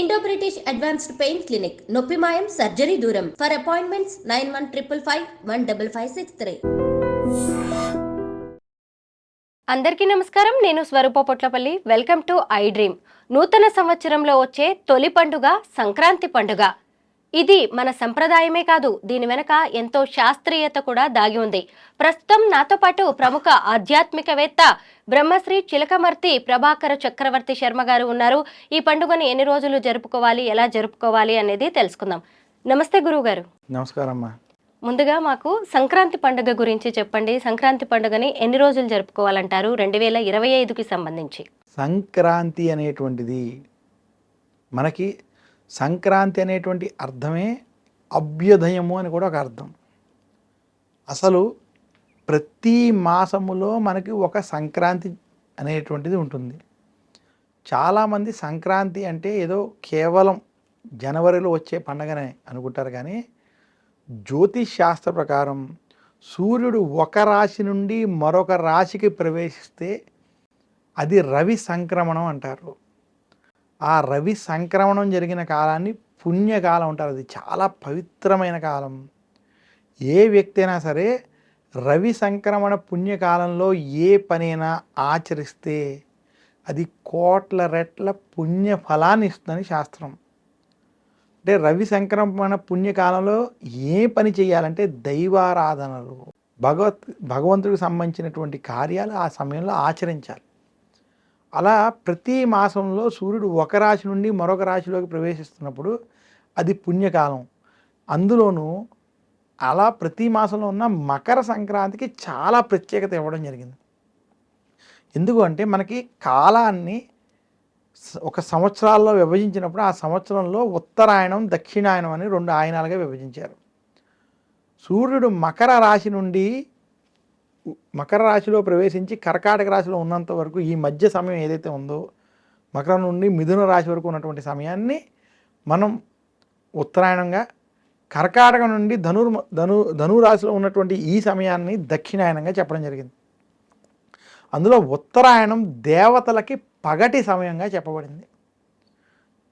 Indo British advanced pain clinic నొప్పి మాయం surgery దూరం for appointments nine one triple five one double five six three అందరికీ నమస్కారం. నేను Swaroopa Potlapalli. Welcome to I dream నూతన సంవత్సరంలో వచ్చే తొలి పండుగ సంక్రాంతి పండుగ. ఇది మన సంప్రదాయమే కాదు దీని వెనక ఎంతో శాస్త్రీయత కూడా దాగి ఉంది. ప్రస్తుతం నాతో పాటు ప్రముఖ ఆధ్యాత్మికవేత్త బ్రహ్మశ్రీ చిలకమర్తి ప్రభాకర చక్రవర్తి శర్మ గారు ఉన్నారు. ఈ పండుగను ఎన్ని రోజులు జరుపుకోవాలి ఎలా జరుపుకోవాలి అనేది తెలుసుకుందాం. నమస్తే గురువు గారు నమస్కారం ముందుగా మాకు సంక్రాంతి పండుగ గురించి చెప్పండి. సంక్రాంతి పండుగని ఎన్ని రోజులు జరుపుకోవాలంటారు? రెండు వేల ఇరవై ఐదుకి సంబంధించి. సంక్రాంతి అనేటువంటిది మనకి సంక్రాంతి అనేటువంటి అర్థమే అభ్యుదయము అని కూడా ఒక అర్థం. అసలు ప్రతి మాసములో మనకి ఒక సంక్రాంతి అనేటువంటిది ఉంటుంది. చాలామంది సంక్రాంతి అంటే ఏదో కేవలం జనవరిలో వచ్చే పండగనే అనుకుంటారు కానీ జ్యోతిష్ శాస్త్ర ప్రకారం సూర్యుడు ఒక రాశి నుండి మరొక రాశికి ప్రవేశిస్తే అది రవి సంక్రమణం అంటారు. ఆ రవి సంక్రమణం జరిగిన కాలాన్ని పుణ్యకాలం అంటారు. అది చాలా పవిత్రమైన కాలం. ఏ వ్యక్తి అయినా సరే రవి సంక్రమణ పుణ్యకాలంలో ఏ పనైనా ఆచరిస్తే అది కోట్ల రెట్ల పుణ్య ఫలాన్ని ఇస్తుందని శాస్త్రం. అంటే రవి సంక్రమణ పుణ్యకాలంలో ఏ పని చేయాలంటే దైవారాధనలు. భగవత్ భగవంతుడికి సంబంధించినటువంటి కార్యాలు ఆ సమయంలో ఆచరించాలి. అలా ప్రతి మాసంలో సూర్యుడు ఒక రాశి నుండి మరొక రాశిలోకి ప్రవేశిస్తున్నప్పుడు అది పుణ్యకాలం. అందులోనూ అలా ప్రతి మాసంలో ఉన్న మకర సంక్రాంతికి చాలా ప్రత్యేకత ఇవ్వడం జరిగింది. ఎందుకు అంటే మనకి కాలాన్ని ఒక సంవత్సరాల్లో విభజించినప్పుడు ఆ సంవత్సరంలో ఉత్తరాయణం దక్షిణాయనం అని రెండు ఆయనాలుగా విభజించారు. సూర్యుడు మకర రాశి నుండి మకర రాశిలో ప్రవేశించి కర్కాటక రాశిలో ఉన్నంత వరకు ఈ మధ్య సమయం ఏదైతే ఉందో మకరం నుండి మిథున రాశి వరకు ఉన్నటువంటి సమయాన్ని మనం ఉత్తరాయణంగా కర్కాటక నుండి ధనుర్ ధను ధను రాశిలో ఉన్నటువంటి ఈ సమయాన్ని దక్షిణాయనంగా చెప్పడం జరిగింది. అందులో ఉత్తరాయణం దేవతలకి పగటి సమయంగా చెప్పబడింది.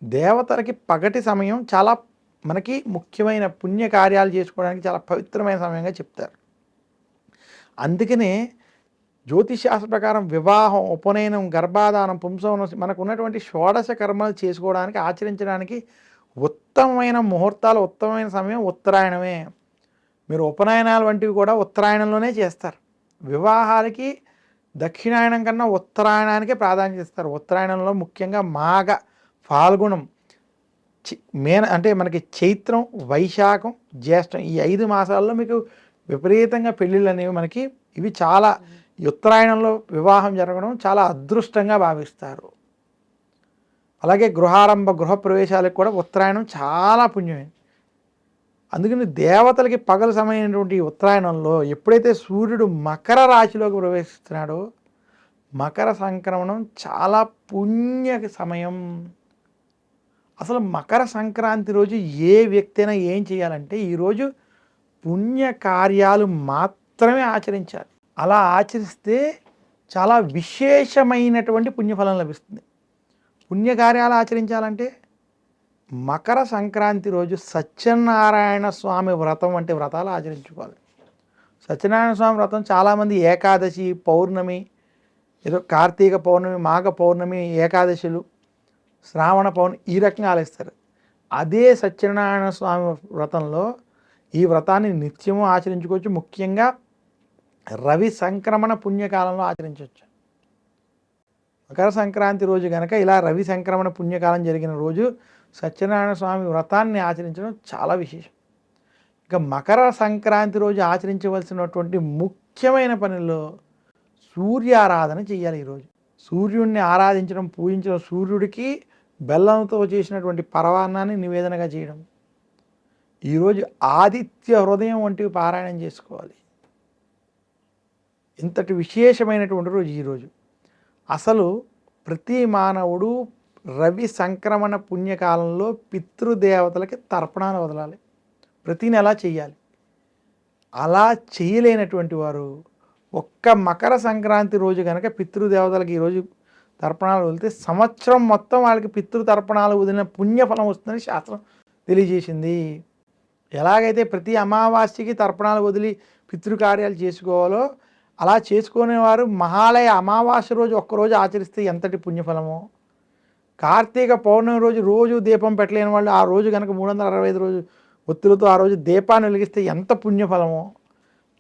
దేవతలకి పగటి సమయం చాలా మనకి ముఖ్యమైన పుణ్య కార్యాలు చేసుకోవడానికి చాలా పవిత్రమైన సమయంగా చెప్తారు. అందుకనే జ్యోతిశాస్త్ర ప్రకారం వివాహం ఉపనయనం గర్భాధానం పుంసవనం మనకు ఉన్నటువంటి షోడశ కర్మలు చేసుకోవడానికి ఆచరించడానికి ఉత్తమమైన ముహూర్తాలు ఉత్తమమైన సమయం ఉత్తరాయణమే. మీరు ఉపనయనాలు వంటివి కూడా ఉత్తరాయణంలోనే చేస్తారు. వివాహాలకి దక్షిణాయనం కన్నా ఉత్తరాయణానికే ప్రాధాన్యత ఇస్తారు. ఉత్తరాయణంలో ముఖ్యంగా మాఘ ఫాల్గుణం చి- మేన అంటే మనకి చైత్రం వైశాఖం జ్యేష్టం ఈ ఐదు మాసాల్లో మీకు విపరీతంగా పెళ్ళిళ్ళు అనేవి మనకి ఇవి చాలా ఉత్తరాయణంలో వివాహం జరగడం చాలా అదృష్టంగా భావిస్తారు. అలాగే గృహారంభ గృహప్రవేశాలకు కూడా ఉత్తరాయణం చాలా పుణ్యమే. అందుకని దేవతలకి పగల సమయమైనటువంటి ఉత్తరాయణంలో ఎప్పుడైతే సూర్యుడు మకర రాశిలోకి ప్రవేశిస్తున్నాడో మకర సంక్రమణం చాలా పుణ్య సమయం. అసలు మకర సంక్రాంతి రోజు ఏ వ్యక్తి అయినా ఏం చేయాలంటే ఈరోజు పుణ్యకార్యాలు మాత్రమే ఆచరించాలి. అలా ఆచరిస్తే చాలా విశేషమైనటువంటి పుణ్యఫలం లభిస్తుంది. పుణ్యకార్యాలు ఆచరించాలంటే మకర సంక్రాంతి రోజు సత్యనారాయణ స్వామి వ్రతం వంటి వ్రతాలు ఆచరించుకోవాలి. సత్యనారాయణ స్వామి వ్రతం చాలామంది ఏకాదశి పౌర్ణమి ఏదో కార్తీక పౌర్ణమి మాఘ పౌర్ణమి ఏకాదశులు శ్రావణ పౌర్ణమి ఈ రకంగా ఆలోచిస్తారు అదే సత్యనారాయణ స్వామి వ్రతంలో ఈ వ్రతాన్ని నిత్యము ఆచరించుకోవచ్చు. ముఖ్యంగా రవి సంక్రమణ పుణ్యకాలంలో ఆచరించవచ్చు. మకర సంక్రాంతి రోజు కనుక ఇలా రవి సంక్రమణ పుణ్యకాలం జరిగిన రోజు సత్యనారాయణ స్వామి వ్రతాన్ని ఆచరించడం చాలా విశేషం. ఇక మకర సంక్రాంతి రోజు ఆచరించవలసినటువంటి ముఖ్యమైన పనిలో సూర్యారాధన చేయాలి ఈరోజు సూర్యుడిని ఆరాధించడం పూజించడం సూర్యుడికి బెల్లంతో చేసినటువంటి పరవాన్నాన్ని నివేదనగా చేయడం. ఈరోజు ఆదిత్య హృదయం వంటివి పారాయణం చేసుకోవాలి. ఇంతటి విశేషమైనటువంటి రోజు ఈరోజు. అసలు ప్రతి మానవుడు రవి సంక్రమణ పుణ్యకాలంలో పితృదేవతలకి తర్పణాలు వదలాలి. ప్రతి నెల చేయాలి అలా చేయలేనటువంటి వారు ఒక్క మకర సంక్రాంతి రోజు కనుక పితృదేవతలకు ఈరోజు తర్పణాలు వదిలితే సంవత్సరం మొత్తం వాళ్ళకి పితృ తర్పణాలు వదిలిన పుణ్యఫలం వస్తుందని శాస్త్రం తెలియజేసింది. ఎలాగైతే ప్రతి అమావాస్యకి తర్పణాలు వదిలి పితృకార్యాలు చేసుకోవాలో అలా చేసుకునేవారు మహాలయ అమావాస్య రోజు ఒక్కరోజు ఆచరిస్తే ఎంతటి పుణ్యఫలమో. కార్తీక పౌర్ణమి రోజు రోజు దీపం పెట్టలేని వాళ్ళు ఆ రోజు కనుక మూడు వందల అరవై ఐదు రోజు ఒత్తులతో ఆ రోజు దీపాన్ని వెలిగిస్తే ఎంత పుణ్యఫలమో.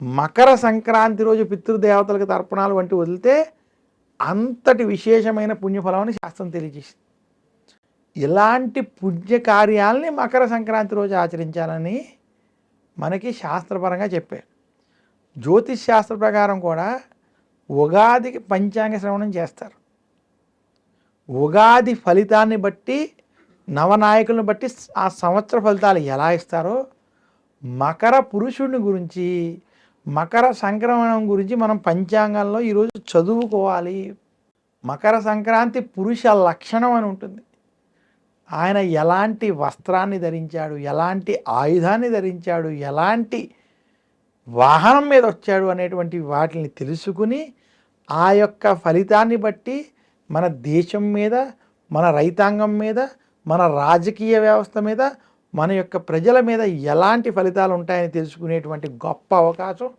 మకర సంక్రాంతి రోజు పితృదేవతలకు తర్పణాలు వంటి వదిలితే అంతటి విశేషమైన పుణ్యఫలం అని శాస్త్రం తెలియజేసింది. ఇలాంటి పుణ్యకార్యాలని మకర సంక్రాంతి రోజు ఆచరించాలని మనకి శాస్త్రపరంగా చెప్పారు. జ్యోతిష్ శాస్త్ర ప్రకారం కూడా ఉగాదికి పంచాంగ శ్రవణం చేస్తారు. ఉగాది ఫలితాన్ని బట్టి నవనాయకులను బట్టి ఆ సంవత్సర ఫలితాలు ఎలా ఇస్తారో మకర పురుషుడిని గురించి మకర సంక్రమణం గురించి మనం పంచాంగంలో ఈరోజు చదువుకోవాలి. మకర సంక్రాంతి పురుష లక్షణం అని ఉంటుంది. ఆయన ఎలాంటి వస్త్రాన్ని ధరించాడు ఎలాంటి ఆయుధాన్ని ధరించాడు ఎలాంటి వాహనం మీద వచ్చాడు అనేటువంటి వాటిని తెలుసుకుని ఆ యొక్క ఫలితాన్ని బట్టి మన దేశం మీద మన రైతాంగం మీద మన రాజకీయ వ్యవస్థ మీద మన యొక్క ప్రజల మీద ఎలాంటి ఫలితాలు ఉంటాయని తెలుసుకునేటువంటి గొప్ప అవకాశం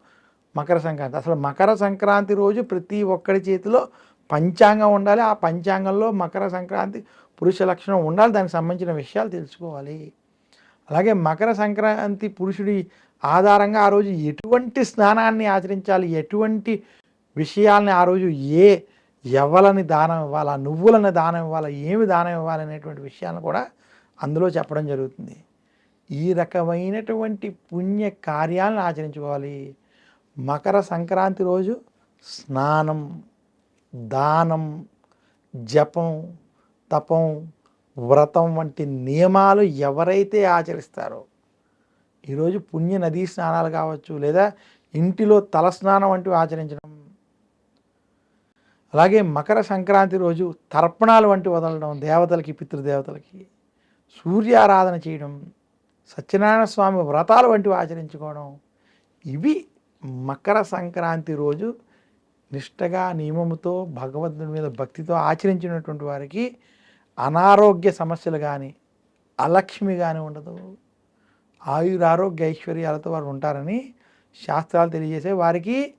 మకర సంక్రాంతి. అసలు మకర సంక్రాంతి రోజు ప్రతి ఒక్కరి చేతిలో పంచాంగం ఉండాలి. ఆ పంచాంగంలో మకర సంక్రాంతి పురుష లక్షణం ఉండాలి దానికి సంబంధించిన విషయాలు తెలుసుకోవాలి. అలాగే మకర సంక్రాంతి పురుషుడి ఆధారంగా ఆ రోజు ఎటువంటి స్నానాన్ని ఆచరించాలి ఎటువంటి విషయాల్ని ఆ రోజు ఏ ఎవలని దానం ఇవ్వాలా నువ్వులని దానం ఇవ్వాలా ఏమి దానం ఇవ్వాలి అనేటువంటి విషయాలను కూడా అందులో చెప్పడం జరుగుతుంది. ఈ రకమైనటువంటి పుణ్య కార్యాలను ఆచరించుకోవాలి. మకర సంక్రాంతి రోజు స్నానం దానం జపం తపం వ్రతం వంటి నియమాలు ఎవరైతే ఆచరిస్తారో ఈరోజు పుణ్య నదీ స్నానాలు కావచ్చు లేదా ఇంటిలో తలస్నానం వంటివి ఆచరించడం అలాగే మకర సంక్రాంతి రోజు తర్పణాలు వంటి వదలడం దేవతలకి పితృదేవతలకి సూర్యారాధన చేయడం సత్యనారాయణ స్వామి వ్రతాలు వంటివి ఆచరించుకోవడం ఇవి మకర సంక్రాంతి రోజు నిష్టగా నియమముతో భగవంతుని మీద భక్తితో ఆచరించినటువంటి వారికి అనారోగ్య సమస్యలు కానీ అలక్ష్మి కానీ ఉండదు. ఆయురారోగ్య ఐశ్వర్యాలతో వారు ఉంటారని శాస్త్రాలు తెలియజేసే వారికి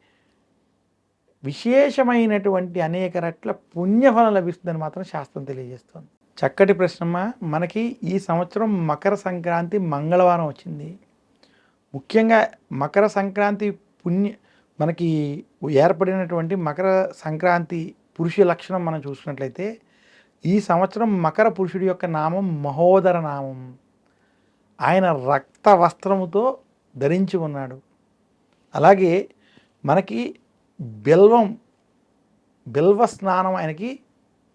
విశేషమైనటువంటి అనేక రట్ల పుణ్యఫలం లభిస్తుందని మాత్రం శాస్త్రం తెలియజేస్తుంది. చక్కటి ప్రశ్నమ్మ మనకి ఈ సంవత్సరం మకర సంక్రాంతి మంగళవారం వచ్చింది. ముఖ్యంగా మకర సంక్రాంతి పుణ్య మనకి ఏర్పడినటువంటి మకర సంక్రాంతి పురుష లక్షణం మనం చూసుకున్నట్లయితే ఈ సంవత్సరం మకర పురుషుడి యొక్క నామం మహోదర నామం. ఆయన రక్త వస్త్రముతో ధరించి ఉన్నాడు. అలాగే మనకి బిల్వం బిల్వ స్నానం ఆయనకి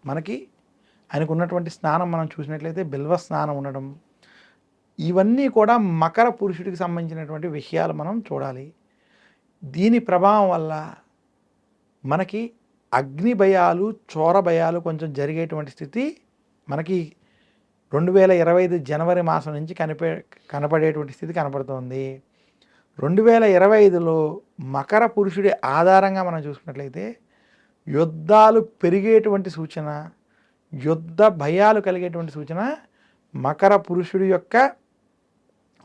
మనకి ఆయనకు ఉన్నటువంటి స్నానం మనం చూసినట్లయితే బిల్వ స్నానం ఉండడం. ఇవన్నీ కూడా మకర పురుషుడికి సంబంధించినటువంటి విషయాలు మనం చూడాలి. దీని ప్రభావం వల్ల మనకి అగ్ని భయాలు చోర భయాలు కొంచెం జరిగేటువంటి స్థితి మనకి రెండు వేల ఇరవై ఐదు జనవరి మాసం నుంచి కనిపే కనపడేటువంటి స్థితి కనపడుతోంది. రెండు వేల ఇరవై ఐదులో మకర పురుషుడి ఆధారంగా మనం చూసుకున్నట్లయితే యుద్ధాలు పెరిగేటువంటి సూచన యుద్ధ భయాలు కలిగేటువంటి సూచన మకర పురుషుడి యొక్క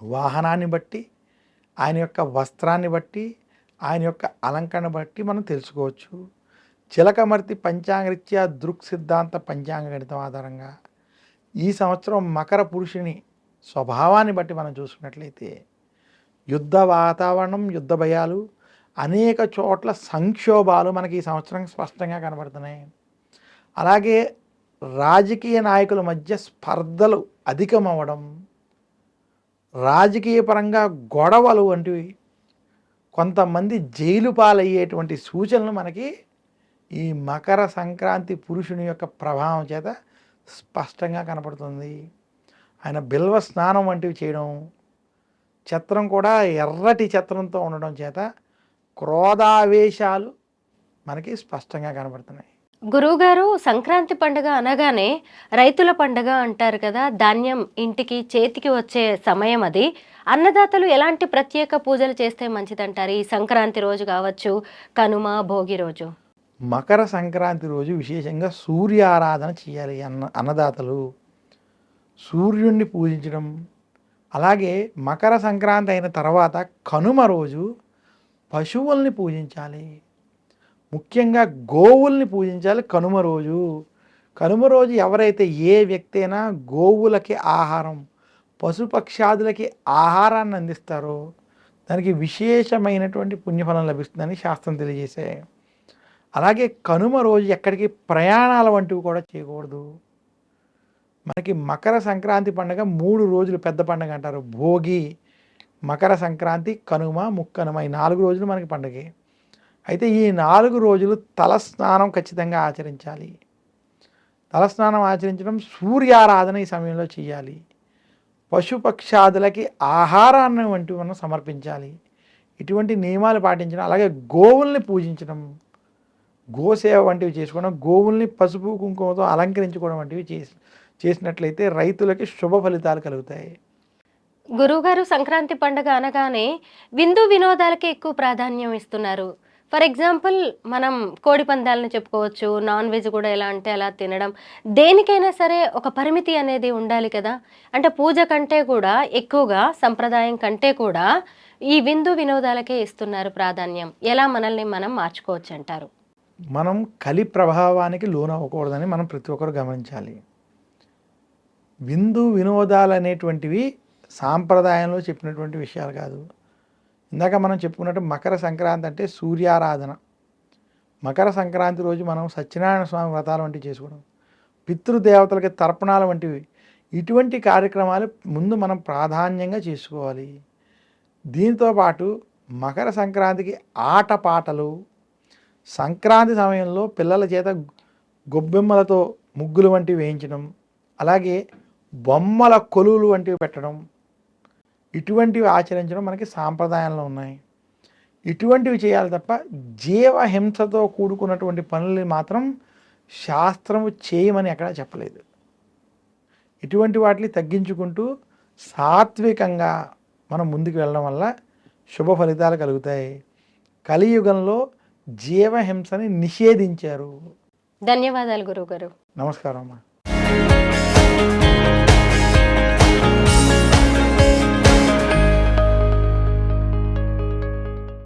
వాహనాన్ని బట్టి ఆయన యొక్క వస్త్రాన్ని బట్టి ఆయన యొక్క అలంకరణ బట్టి మనం తెలుసుకోవచ్చు. చిలకమర్తి పంచాంగరీత్యా దృక్ సిద్ధాంత పంచాంగ గణితం ఆధారంగా ఈ సంవత్సరం మకర పురుషుని స్వభావాన్ని బట్టి మనం చూసుకున్నట్లయితే యుద్ధ వాతావరణం యుద్ధ భయాలు అనేక చోట్ల సంక్షోభాలు మనకి ఈ సంవత్సరం స్పష్టంగా కనబడుతున్నాయి. అలాగే రాజకీయ నాయకుల మధ్య స్పర్ధలు అధికమవ్వడం రాజకీయ పరంగా గొడవలు వంటివి కొంతమంది జైలు పాలయ్యేటువంటి సూచనలు మనకి ఈ మకర సంక్రాంతి పురుషుని యొక్క ప్రభావం చేత స్పష్టంగా కనపడుతుంది. ఆయన బిల్వ స్నానం వంటివి చేయడం ఛత్రం కూడా ఎర్రటి ఛత్రంతో ఉండడం చేత క్రోధావేశాలు మనకి స్పష్టంగా కనబడుతున్నాయి గురువుగారు సంక్రాంతి పండుగ అనగానే రైతుల పండుగ అంటారు కదా ధాన్యం ఇంటికి చేతికి వచ్చే సమయం అది. అన్నదాతలు ఎలాంటి ప్రత్యేక పూజలు చేస్తే మంచిదంటారు? ఈ సంక్రాంతి రోజు కావచ్చు కనుమ భోగి రోజు. మకర సంక్రాంతి రోజు విశేషంగా సూర్య ఆరాధన చేయాలి అన్న అన్నదాతలు. సూర్యుడిని పూజించడం అలాగే మకర సంక్రాంతి అయిన తర్వాత కనుమ రోజు పశువుల్ని పూజించాలి. ముఖ్యంగా గోవుల్ని పూజించాలి కనుమ రోజు. కనుమ రోజు ఎవరైతే ఏ వ్యక్తి అయినా గోవులకి ఆహారం పశుపక్షాదులకి ఆహారాన్ని అందిస్తారో దానికి విశేషమైనటువంటి పుణ్యఫలం లభిస్తుందని శాస్త్రం తెలియజేశాయి. అలాగే కనుమ రోజు ఎక్కడికి ప్రయాణాల వంటివి కూడా చేయకూడదు. మనకి మకర సంక్రాంతి పండుగ మూడు రోజులు పెద్ద పండుగ అంటారు. భోగి మకర సంక్రాంతి కనుమ ముక్కనుమ ఈ నాలుగు రోజులు మనకి పండుగే. అయితే ఈ నాలుగు రోజులు తలస్నానం ఖచ్చితంగా ఆచరించాలి. తలస్నానం ఆచరించడం సూర్యారాధన ఈ సమయంలో చేయాలి పశుపక్షాదులకి ఆహారాన్ని వంటివి మనం సమర్పించాలి. ఇటువంటి నియమాలు పాటించడం అలాగే గోవుల్ని పూజించడం గోసేవ వంటివి చేసుకోవడం గోవుల్ని పసుపు కుంకుమతో అలంకరించుకోవడం వంటివి చేసి చేసినట్లయితే రైతులకి శుభ ఫలితాలు కలుగుతాయి. గురువుగారు సంక్రాంతి పండుగ అనగానే విందు వినోదాలకి ఎక్కువ ప్రాధాన్యం ఇస్తున్నారు. ఫర్ ఎగ్జాంపుల్ మనం కోడి పందాలను చెప్పుకోవచ్చు నాన్ వెజ్ కూడా ఎలా అంటే అలా తినడం. దేనికైనా సరే ఒక పరిమితి అనేది ఉండాలి కదా. అంటే పూజ కంటే కూడా ఎక్కువగా సంప్రదాయం కంటే కూడా ఈ విందు వినోదాలకే ఇస్తున్నారు ప్రాధాన్యం. ఎలా మనల్ని మనం మార్చుకోవచ్చు అంటారు మనం కలి ప్రభావానికి లోనవ్వకూడదని మనం ప్రతి ఒక్కరు గమనించాలి. విందు వినోదాలు అనేటువంటివి సాంప్రదాయంలో చెప్పినటువంటి విషయాలు కాదు. ఇందాక మనం చెప్పుకున్నట్టు మకర సంక్రాంతి అంటే సూర్యారాధన. మకర సంక్రాంతి రోజు మనం సత్యనారాయణ స్వామి వ్రతాలు వంటివి చేసుకోవడం. పితృదేవతలకి తర్పణాలు వంటివి. ఇటువంటి కార్యక్రమాలు ముందు మనం ప్రాధాన్యంగా చేసుకోవాలి. దీంతో పాటు మకర సంక్రాంతికి ఆటపాటలు సంక్రాంతి సమయంలో పిల్లల చేత గొబ్బెమ్మలతో ముగ్గులు వంటివి వేయించడం అలాగే బొమ్మల కొలువులు వంటివి పెట్టడం ఇటువంటివి ఆచరించడం మనకి సాంప్రదాయంలో ఉన్నాయి. ఇటువంటివి చేయాలి తప్ప జీవహింసతో కూడుకున్నటువంటి పనులు మాత్రం శాస్త్రము చేయమని ఎక్కడా చెప్పలేదు. ఇటువంటి వాటిని తగ్గించుకుంటూ సాత్వికంగా మనం ముందుకు వెళ్ళడం వల్ల శుభ ఫలితాలు కలుగుతాయి. కలియుగంలో జీవహింసని నిషేధించారు. ధన్యవాదాలు గురువుగారు. నమస్కారం అమ్మా.